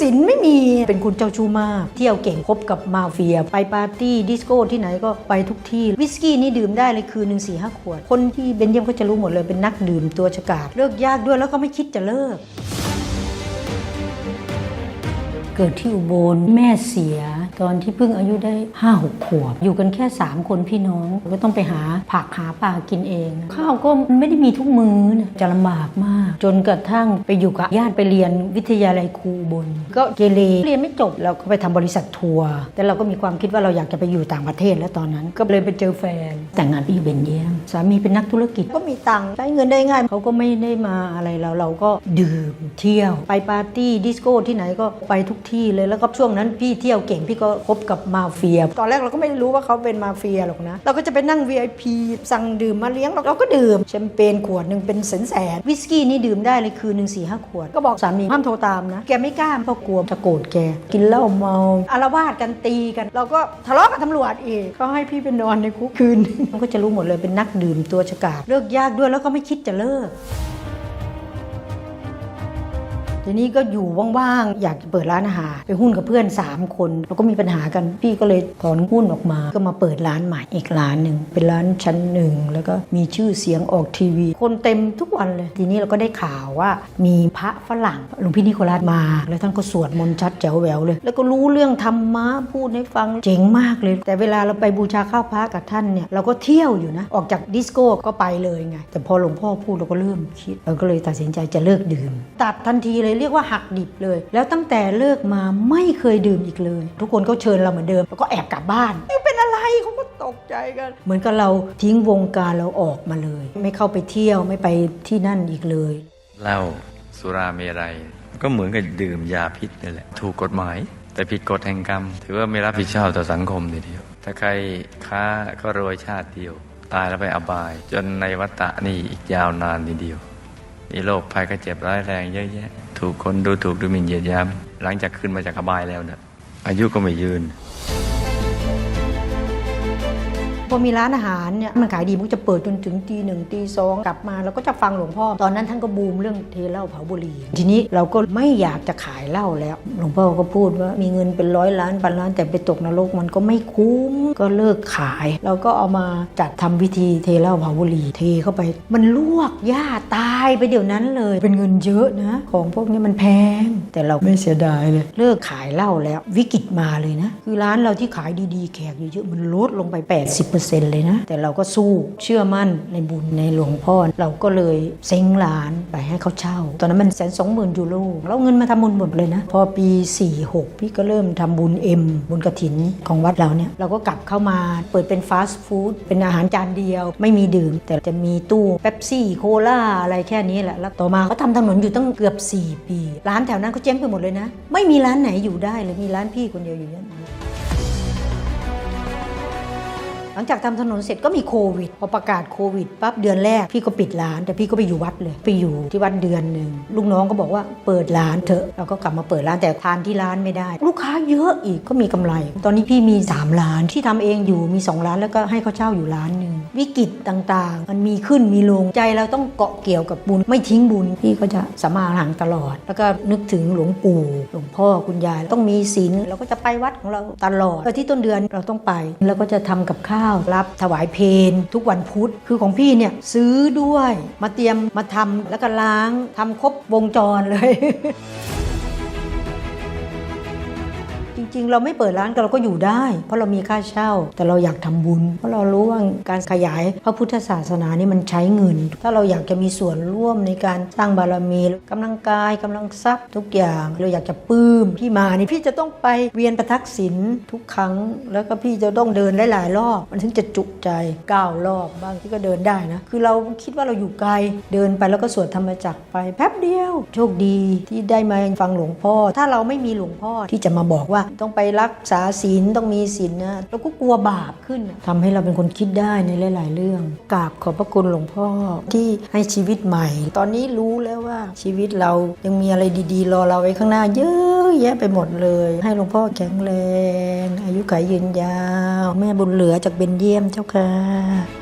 สินไม่มีเป็นคนเจ้าชู้มาก เที่ยวเก่งคบกับมาเฟีย ไปปาร์ตี้ดิสโก้ที่ไหนก็ไปทุกที่ วิสกี้นี่ดื่มได้เลยคืนหนึ่งสี่ห้าขวด คนที่เบนเยียมก็จะรู้หมดเลยเป็นนักดื่มตัวฉกาจเลิกยากด้วยแล้วก็ไม่คิดจะเลิก เกิดที่อุบลแม่เสีย ตอนที่เพิ่งอายุได้ 5 6 ขวบ อยู่กันแค่ 3 คนพี่น้อง ก็ต้องไปหาผักหาปลากินเอง ข้าวก็ไม่ได้มีทุกมื้อนะจะลำบากมาก จนกระทั่งไปอยู่กับญาติไปเรียนวิทยาลัยครูอุบลก็เกเรเรียนไม่จบเราก็ไปทำบริษัททัวร์แต่เราก็มีความคิดว่าเราอยากจะไปอยู่ต่างประเทศแล้วตอนนั้น ก็เลยไปเจอแฟน แต่งงานไปอยู่เบนเยียมสามีเป็นนักธุรกิจก็มีตังค์ใช้เงินได้ง่ายเขาก็ไม่ได้มาอะไรเราเราก็ดื่มเที่ยวไปปาร์ตี้ดิสโก้ที่ไหนก็ไปทุกที่เลยแล้วก็ช่วงนั้นพี่เที่ยวเก่งพี่ก็คบกับมาเฟีย ตอนแรกเราก็ไม่รู้ว่าเขาเป็นมาเฟียหรอกนะ เราก็จะไปนั่ง VIP สั่งดื่มมาเลี้ยงเราเราก็ดื่มแชมเปญขวดหนึ่งเป็นแสนแสนวิสกี้นี่ดื่มได้เลยคืนหนึ่งสี่ห้าขวด ก็บอกสามีห้ามโทรตามนะ แกไม่กล้าเพราะกลัวจะโกรธแก กินเหล้าเมาอารวาสกันตีกัน เราก็ทะเลาะกับตำรวจอีกเขาให้พี่ไปนอนในคุกคืนมันก็จะรู้หมดเลยเป็นนักดื่มตัวฉกาจเลิกยากด้วยแล้วก็ไม่คิดจะเลิก ทีนี้ก็อยู่ว่างๆ อยากจะเปิดร้านอาหารไปหุ้นกับเพื่อน 3 คน แล้วก็มีปัญหากัน พี่ก็เลยถอนหุ้นออกมา ก็มาเปิดร้านใหม่อีกร้านหนึ่ง เป็นร้านชั้นหนึ่ง แล้วก็มีชื่อเสียงออกทีวี คนเต็มทุกวันเลย ทีนี้เราก็ได้ข่าวว่ามีพระฝรั่งหลวงพี่นิโคลัสมา แล้วท่านก็สวดมนต์ชัดแจ๋วแหววเลย แล้วก็รู้เรื่องธรรมะพูดให้ฟังเจ๋งมากเลย แต่เวลาเราไปบูชาข้าวพระกับท่านเนี่ยเราก็เที่ยวอยู่นะออกจากดิสโก้ก็ไปเลยไงแต่พอหลวงพ่อพูดเราก็เริ่มคิดเราก็เลยตัดสินใจจะเลิกดื่มตัดทันทีเลยเรียกว่าหักดิบเลย แล้วตั้งแต่เลิกมาไม่เคยดื่มอีกเลย ทุกคนก็เชิญเราเหมือนเดิม แล้วก็แอบกลับบ้านนี่เป็นอะไรเขาก็ตกใจกัน เหมือนกับเราทิ้งวงการเราออกมาเลย ไม่เข้าไปเที่ยวไม่ไปที่นั่นอีกเลยเหล้าสุราเมรัยก็เหมือนกับดื่มยาพิษนี่แหละถูกกฎหมาย แต่ผิดกฎแห่งกรรม ถือว่าไม่รับผิดชอบต่อสังคมทีเดียว ถ้าใครค้าก็รวยชาติเดียว ตายแล้วไปอบาย จนในวัฏฏะนี่อีกยาวนานทีเดียวมีโรคภัยก็เจ็บร้ายแรงเยอะแยะ ถูกคนดูถูกดูหมิ่นเหยียดหยามหลังจากขึ้นมาจากอบายแล้วเนี่ยอายุก็ไม่ยืน พอมีร้านอาหารเนี่ยมันขายดีมันจะเปิดจนถึงตีหนึ่งตีสองกลับมาเราก็จะฟังหลวงพ่อ ตอนนั้นท่านก็บูมเรื่องเทเหล้าเผาบุหรี่ทีนี้เราก็ไม่อยากจะขายเหล้าแล้ว หลวงพ่อก็พูดว่ามีเงินเป็นร้อยล้านพันล้านแต่ไปตกนรกมันก็ไม่คุ้มก็เลิกขาย เราก็เอามาจัดทำพิธีเทเหล้าเผาบุหรี่เทเข้าไป มันลวกหญ้าตายไปเดี๋ยวนั้นเลย เป็นเงินเยอะนะ ของพวกนี้มันแพง แต่เราไม่เสียดายเลยเลิกขายเหล้าแล้ววิกฤตมาเลยนะ คือร้านเราที่ขายดีๆ แขกเยอะๆมันลดลงไป 80%เเลยนะ แต่เราก็สู้เชื่อมั่นในบุญในหลวงพ่อ เราก็เลยเซ้งร้านไปให้เขาเช่า ตอนนั้นมันแสนสองหมื่นยูโรเราเอาเงินมาทำบุญหมดเลยนะ พอปี 46 พี่ก็เริ่มทำบุญเอ็มบุญกระถินของวัดเราเนี่ยเราก็กลับเข้ามาเปิดเป็นฟาสต์ฟู้ดเป็นอาหารจานเดียว ไม่มีดื่ม แต่จะมีตู้เป๊ปซี่โคลาอะไรแค่นี้แหละแล้วต่อมาเขาทำถนนอยู่ตั้งเกือบ 4 ปี ร้านแถวนั้นเขาเจ๊งไปหมดเลยนะ ไม่มีร้านไหนอยู่ได้เลยมีร้านพี่คนเดียวอยู่เนี่ ลังจากทำถนนเสร็จก็มีโควิดพอประกาศโควิดปั๊บเดือนแรกพี่ก็ปิดร้าน แต่พี่ก็ไปอยู่วัดเลย ไปอยู่ที่วัดเดือนหนึ่งลูกน้องก็บอกว่าเปิดร้านเถอะเราก็กลับมาเปิดร้านแต่ทานที่ร้านไม่ได้ ลูกค้าเยอะอีกก็มีกำไร ตอนนี้พี่มี 3 ร้านที่ทำเองอยู่มี 2 ร้านแล้วก็ให้เขาเช่าอยู่ร้านหนึ่งวิกฤตต่างๆ มันมีขึ้นมีลงใจเราต้องเกาะเกี่ยวกับบุญไม่ทิ้งบุญพี่ก็จะสมาหลังตลอด แล้วก็นึกถึงหลวงปู่หลวงพ่อคุณยายต้องมีศีลเราก็จะไปวัดของเราตลอดแล้วที่ต้นเดือนเราต้องไปแล้วก็จะทำกับข้าวรับถวายเพนทุกวันพุธคือของพี่เนี่ยซื้อด้วยมาเตรียมมาทำแล้วก็ล้างทำครบวงจรเลย จริงเราไม่เปิดร้านก็เราก็อยู่ได้ เพราะเรามีค่าเช่า แต่เราอยากทำบุญ เพราะเรารู้ว่าการขยายพระพุทธศาสนานี่มันใช้เงิน ถ้าเราอยากจะมีส่วนร่วมในการสร้างบารมีกำลังกายกำลังทรัพย์ทุกอย่างเราอยากจะปื้มพี่มานี่พี่จะต้องไปเวียนประทักษิณทุกครั้ง แล้วก็พี่จะต้องเดินหลายๆรอบ มันถึงจะจุใจก้าวรอบบางที่ก็เดินได้นะคือเราคิดว่าเราอยู่ไกลเดินไปแล้วก็สวดธรรมจักรไปแป๊บเดียว โชคดีที่ได้มาฟังหลวงพ่อ ถ้าเราไม่มีหลวงพ่อที่จะมาบอกว่าต้องไปรักษาศีลต้องมีศีลนะเราก็กลัวบาปขึ้นน่ะทำให้เราเป็นคนคิดได้ในหลาย ๆ เรื่องกราบขอบพระคุณหลวงพ่อที่ให้ชีวิตใหม่ ตอนนี้รู้แล้วว่าชีวิตเรายังมีอะไรดีๆ รอเราไว้ข้างหน้าเยอะแยะไปหมดเลย ให้หลวงพ่อแข็งแรง อายุขัยยืนยาว แม่บุญเหลือจากเบนเยี่ยมเจ้าค่ะ